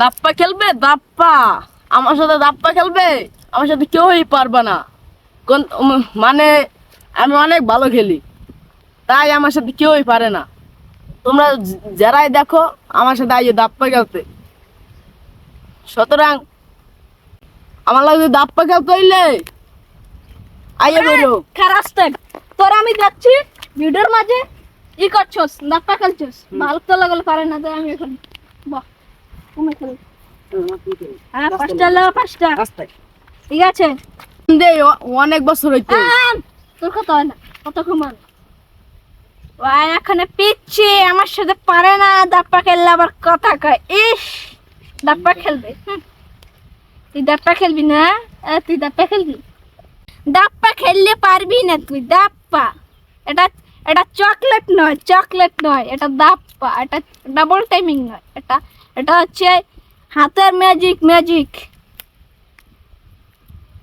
দাপ্পা খেলবে? দাপ্পা। আমার সাথে দাপ্পা খেলবে? আমার সাথে কেউই পারবে না। কোন মানে আমি অনেক ভালো খেলি। তাই আমার সাথে কেউই পারে না। তোমরা যারাই দেখো আমার সাথে আইয়ে দাপ্পা খেলতে। সুতরাং আমার লাগে দাপ্পা খেলতে হইলে আইয়ে বেরো। খারাস্তেন তোর আমি যাচ্ছি ভিডিওর মাঝে ই করছস দাপ্পা খেলছস। ভালো তো লাগলে পারে না তাই আমি এখন। বাহ। হ্যাঁ পাঁচটা লো পাঁচটা। ঠিক আছে। অনেক বছর হইতে। তোর কথা হয় না? কত কমান? ওই এখানে পিচ্ছি আমার সাথে পারে না। দাপ্পা খেললে আবার কথা কয়। ইস দাপ্পা খেলবে। তুই দাপ্পা খেলবি না? এ, তুই দাপ্পা খেলবি? দাপ্পা খেললে পারবি না তুই দাপ্পা। এটা এটা চকলেট নয় চকলেট নয় এটা দাপ্পা। এটা ডাবল টাইমিং নয়। এটা এটা হচ্ছে হাতের ম্যাজিক ম্যাজিক